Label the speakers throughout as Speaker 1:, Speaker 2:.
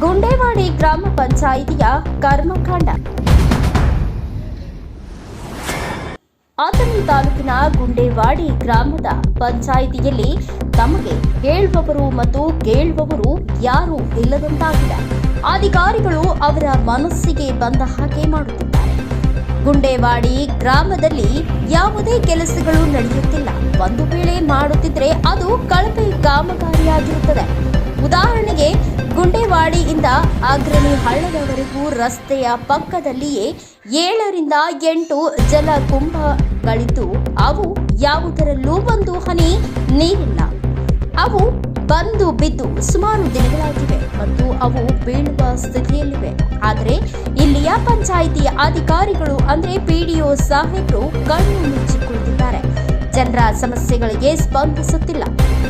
Speaker 1: ಗುಂಡೇವಾಡಿ ಗ್ರಾಮ ಪಂಚಾಯಿತಿಯ ಕರ್ಮಕಾಂಡ. ಆತನಿ ತಾಲೂಕಿನ ಗುಂಡೇವಾಡಿ ಗ್ರಾಮದ ಪಂಚಾಯಿತಿಯಲ್ಲಿ ತಮಗೆ ಹೇಳುವವರು ಮತ್ತು ಕೇಳುವವರು ಯಾರೂ ಇಲ್ಲದಂತಾಗಿದೆ. ಅಧಿಕಾರಿಗಳು ಅವರ ಮನಸ್ಸಿಗೆ ಬಂದ ಹಾಗೆ ಮಾಡುತ್ತಿದ್ದಾರೆ. ಗುಂಡೇವಾಡಿ ಗ್ರಾಮದಲ್ಲಿ ಯಾವುದೇ ಕೆಲಸಗಳು ನಡೆಯುತ್ತಿಲ್ಲ. ಒಂದು ವೇಳೆ ಮಾಡುತ್ತಿದ್ರೆ ಅದು ಕಳಪೆ ಉದಾಹರಣೆಗೆ ಗುಂಡೇವಾಡಿಯಿಂದ ಆಗ್ರಣಿ ಹಳ್ಳದವರೆಗೂ ರಸ್ತೆಯ ಪಕ್ಕದಲ್ಲಿಯೇ ಏಳರಿಂದ ಎಂಟು ಜಲಕುಂಭಗಳಿದ್ದು, ಅವು ಯಾವುದರಲ್ಲೂ ಒಂದು ಹನಿ ನೀರಿಲ್ಲ. ಅವು ಬಂದು ಬಿದ್ದು ಸುಮಾರು ದಿನಗಳಾಗಿವೆ ಮತ್ತು ಅವು ಬೀಳುವ ಸ್ಥಿತಿಯಲ್ಲಿವೆ. ಆದರೆ ಇಲ್ಲಿಯ ಪಂಚಾಯಿತಿಯ ಅಧಿಕಾರಿಗಳು ಅಂದ್ರೆ ಪಿಡಿಒ ಸಾಹೇಬರು ಕಣ್ಣು ಮುಚ್ಚಿಕೊಳ್ಳುತ್ತಿದ್ದಾರೆ ಜನರ ಸಮಸ್ಯೆಗಳಿಗೆ ಸ್ಪಂದಿಸುತ್ತಿಲ್ಲ.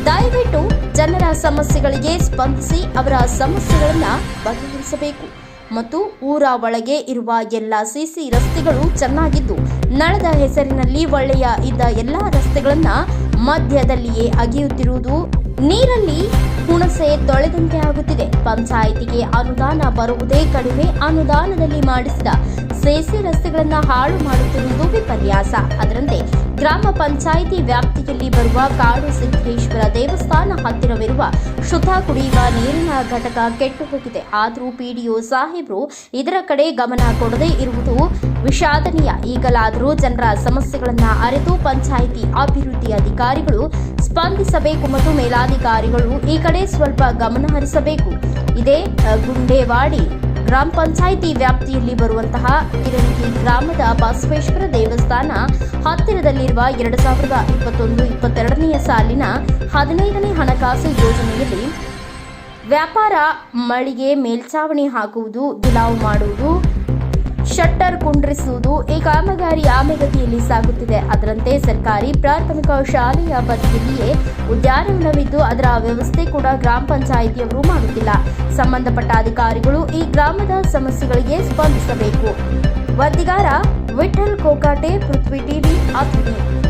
Speaker 1: ದಯವಿಟ್ಟು ಜನರ ಸಮಸ್ಯೆಗಳಿಗೆ ಸ್ಪಂದಿಸಿ ಅವರ ಸಮಸ್ಯೆಗಳನ್ನು ಬಗೆಹರಿಸಬೇಕು. ಮತ್ತು ಊರ ಒಳಗೆ ಇರುವ ಎಲ್ಲ ಸಿಸಿ ರಸ್ತೆಗಳು ಚೆನ್ನಾಗಿದ್ದು, ನಳದ ಹೆಸರಿನಲ್ಲಿ ಒಳ್ಳೆಯ ಇದ್ದ ಎಲ್ಲ ರಸ್ತೆಗಳನ್ನ ಮಧ್ಯದಲ್ಲಿಯೇ ಅಗೆಯುತ್ತಿರುವುದು ನೀರಲ್ಲಿ ಹುಣಸೆ ತೊಳೆದಂತೆ ಆಗುತ್ತಿದೆ. ಪಂಚಾಯಿತಿಗೆ ಅನುದಾನ ಬರುವುದೇ ಕಡಿಮೆ ಅನುದಾನದಲ್ಲಿ ಮಾಡಿಸಿದ ಸಿಸಿ ರಸ್ತೆಗಳನ್ನ ಹಾಳು ಮಾಡುತ್ತಿರುವುದು ವಿಪರ್ಯಾಸ. ಅದರಂತೆ ಗ್ರಾಮ ಪಂಚಾಯಿತಿ ವ್ಯಾಪ್ತಿಯಲ್ಲಿ ಬರುವ ಕಾಡು ಸಿದ್ದೇಶ್ವರ ದೇವಸ್ಥಾನ ಹತ್ತಿರವಿರುವ ಶುದ್ಧ ಕುಡಿಯುವ ನೀರಿನ ಘಟಕ ಕೆಟ್ಟು ಹೋಗಿದೆ. ಆದರೂ ಪಿಡಿಒ ಸಾಹೇಬರು ಇದರ ಕಡೆ ಗಮನ ಕೊಡದೇ ಇರುವುದು ವಿಷಾದನೀಯ. ಈಗಲಾದರೂ ಜನರ ಸಮಸ್ಯೆಗಳನ್ನು ಅರಿತು ಪಂಚಾಯಿತಿ ಅಭಿವೃದ್ಧಿ ಅಧಿಕಾರಿಗಳು ಸ್ಪಂದಿಸಬೇಕು ಮತ್ತು ಮೇಲಾಧಿಕಾರಿಗಳು ಈ ಕಡೆ ಸ್ವಲ್ಪ ಗಮನ ಹರಿಸಬೇಕು. ಇದೇ, ಗುಂಡೇವಾಡಿ ಗ್ರಾಮ ಪಂಚಾಯಿತಿ ವ್ಯಾಪ್ತಿಯಲ್ಲಿ ಬರುವಂತಹ ಕಿರಣಗಿ ಗ್ರಾಮದ ಬಸವೇಶ್ವರ ದೇವಸ್ಥಾನ ಹತ್ತಿರದಲ್ಲಿರುವ ಎರಡು ಸಾವಿರದ ಇಪ್ಪತ್ತೊಂದು, ಇಪ್ಪತ್ತೆರಡನೆಯ ಸಾಲಿನ ಹದಿನೈದನೇ ಹಣಕಾಸು ಯೋಜನೆಯಲ್ಲಿ ವ್ಯಾಪಾರ ಮಳಿಗೆ ಮೇಲ್ಛಾವಣಿ ಹಾಕುವುದು ಗಿಲಾವು ಮಾಡುವುದು ಶಟ್ಟರ್ ಕುಂಡ್ರಿಸುವುದು ಈ ಕಾಮಗಾರಿ ಆಮೆಗತಿಯಲ್ಲಿ ಸಾಗುತ್ತಿದೆ. ಅದರಂತೆ ಸರ್ಕಾರಿ ಪ್ರಾಥಮಿಕ ಶಾಲೆಯ ಬದಿಯಲ್ಲಿಯೇ ಉದ್ಯಾನವನವಿದ್ದು ಅದರ ವ್ಯವಸ್ಥೆ ಕೂಡ ಗ್ರಾಮ ಪಂಚಾಯಿತಿಯವರು ಮಾಡುತ್ತಿಲ್ಲ. ಸಂಬಂಧಪಟ್ಟ ಅಧಿಕಾರಿಗಳು ಈ ಗ್ರಾಮದ ಸಮಸ್ಯೆಗಳಿಗೆ ಸ್ಪಂದಿಸಬೇಕು. ವರದಿಗಾರ ವಿಠಲ್ ಕೋಕಾಟೆ, ಪೃಥ್ವಿ ಟಿವಿ ಅಥಣಿ